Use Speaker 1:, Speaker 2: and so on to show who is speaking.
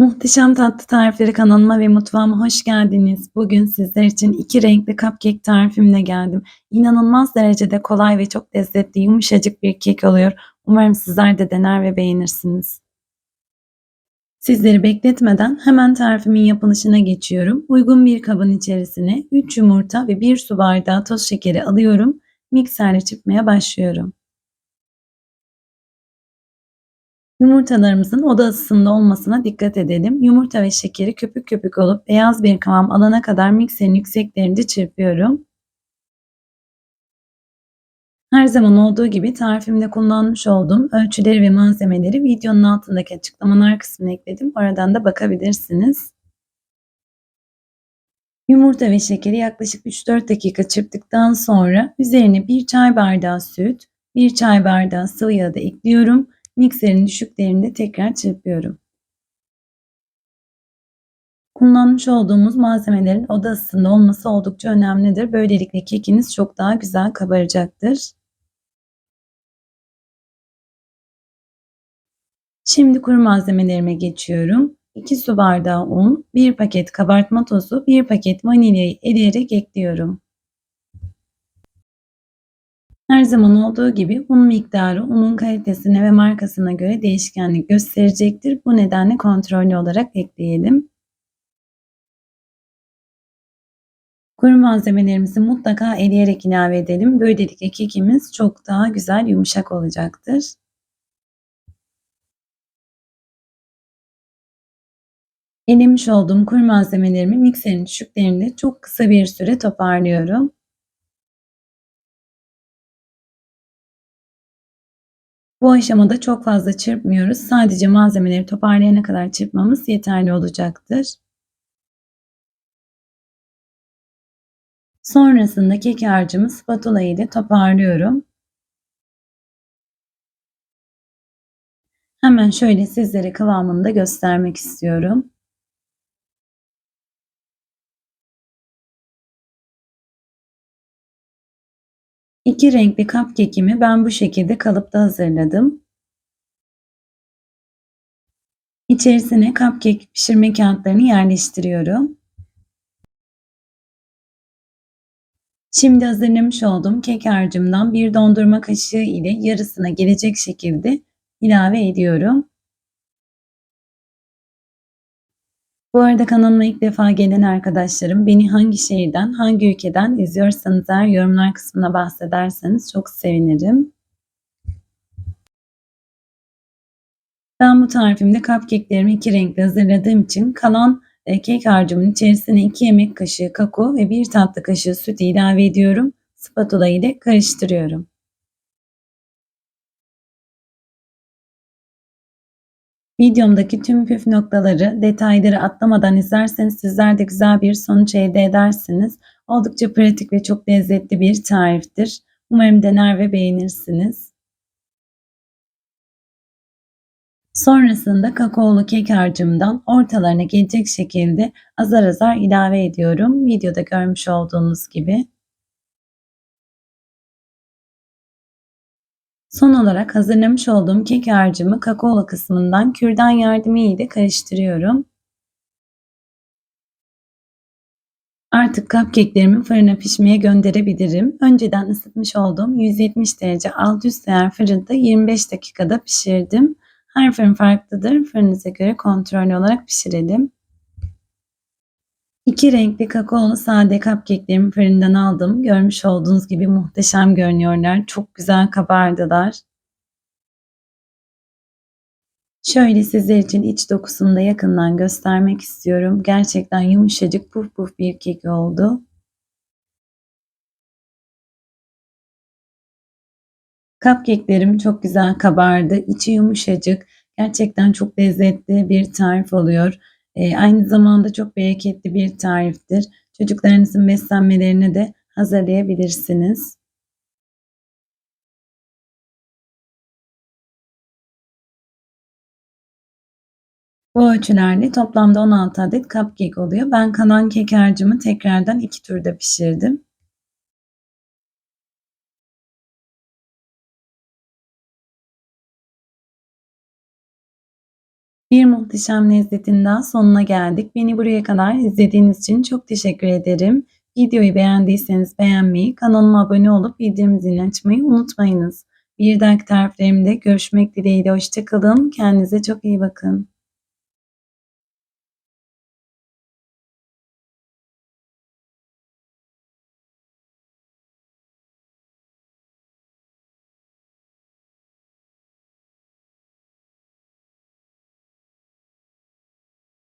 Speaker 1: Muhteşem Tatlı Tarifleri kanalıma ve mutfağıma hoş geldiniz. Bugün sizler için iki renkli cupcake tarifimle geldim. İnanılmaz derecede kolay ve çok lezzetli, yumuşacık bir kek oluyor. Umarım sizler de dener ve beğenirsiniz. Sizleri bekletmeden hemen tarifimin yapılışına geçiyorum. Uygun bir kabın içerisine 3 yumurta ve 1 su bardağı toz şekeri alıyorum. Mikserle çırpmaya başlıyorum. Yumurtalarımızın oda ısısında olmasına dikkat edelim. Yumurta ve şekeri köpük köpük olup beyaz bir kıvam alana kadar mikserin yükseklerinde çırpıyorum. Her zaman olduğu gibi tarifimde kullanmış olduğum ölçüleri ve malzemeleri videonun altındaki açıklamalar kısmına ekledim. Oradan da bakabilirsiniz. Yumurta ve şekeri yaklaşık 3-4 dakika çırptıktan sonra üzerine 1 çay bardağı süt, 1 çay bardağı sıvı yağ da ekliyorum Mikserin düşüklerinde tekrar çırpıyorum. Kullanmış olduğumuz malzemelerin oda ısısında olması oldukça önemlidir. Böylelikle kekiniz çok daha güzel kabaracaktır. Şimdi kuru malzemelerime geçiyorum. 2 su bardağı un, 1 paket kabartma tozu, 1 paket vanilyayı eleyerek ekliyorum. Her zaman olduğu gibi un miktarı unun kalitesine ve markasına göre değişkenlik gösterecektir. Bu nedenle kontrollü olarak ekleyelim. Kuru malzemelerimizi mutlaka eleyerek ilave edelim. Böylelikle kekimiz çok daha güzel yumuşak olacaktır. Elemiş olduğum kuru malzemelerimi mikserin düşüklerinde çok kısa bir süre toparlıyorum. Bu aşamada çok fazla çırpmıyoruz. Sadece malzemeleri toparlayana kadar çırpmamız yeterli olacaktır. Sonrasında kek harcımı spatula ile toparlıyorum. Hemen şöyle sizlere kıvamını da göstermek istiyorum. İki renkli cupcake'imi ben bu şekilde kalıpta hazırladım. İçerisine cupcake pişirme kağıtlarını yerleştiriyorum. Şimdi hazırlamış olduğum kek harcımdan bir dondurma kaşığı ile yarısına gelecek şekilde ilave ediyorum. Bu arada kanalıma ilk defa gelen arkadaşlarım beni hangi şehirden, hangi ülkeden izliyorsanız eğer yorumlar kısmına bahsederseniz çok sevinirim. Ben bu tarifimde cupcake'lerimi iki renkli hazırladığım için kalan e, kek harcımın içerisine 2 yemek kaşığı kakao ve 1 tatlı kaşığı süt ilave ediyorum. Spatula ile karıştırıyorum. Videomdaki tüm püf noktaları, detayları atlamadan izlerseniz sizler de güzel bir sonuç elde edersiniz. Oldukça pratik ve çok lezzetli bir tariftir. Umarım dener ve beğenirsiniz. Sonrasında kakaolu kek harcımdan ortalarına gelecek şekilde azar azar ilave ediyorum. Videoda görmüş olduğunuz gibi. Son olarak hazırlamış olduğum kek harcımı kakaolu kısmından kürdan yardımı ile karıştırıyorum. Artık cupcake'lerimi fırına pişmeye gönderebilirim. Önceden ısıtmış olduğum 170 derece alt üst fırında 25 dakikada pişirdim. Her fırın farklıdır. Fırınıza göre kontrollü olarak pişirelim. İki renkli kakaolu sade cupcake'lerimi fırından aldım. Görmüş olduğunuz gibi muhteşem görünüyorlar. Çok güzel kabardılar. Şöyle sizler için iç dokusunu da yakından göstermek istiyorum. Gerçekten yumuşacık puf puf bir kek oldu. Cupcake'lerim çok güzel kabardı. İçi yumuşacık. Gerçekten çok lezzetli bir tarif oluyor. E, aynı zamanda çok bereketli bir tariftir. Çocuklarınızın beslenmelerine de hazırlayabilirsiniz. Bu ölçülerle toplamda 16 adet cupcake oluyor. Ben kalan kek harcımı tekrardan iki turda pişirdim. Bir muhteşem lezzetin daha sonuna geldik. Beni buraya kadar izlediğiniz için çok teşekkür ederim. Videoyu beğendiyseniz beğenmeyi, kanalıma abone olup bildirim zilini açmayı unutmayınız. Bir dahaki tariflerimde görüşmek dileğiyle. Hoşçakalın. Kendinize çok iyi bakın.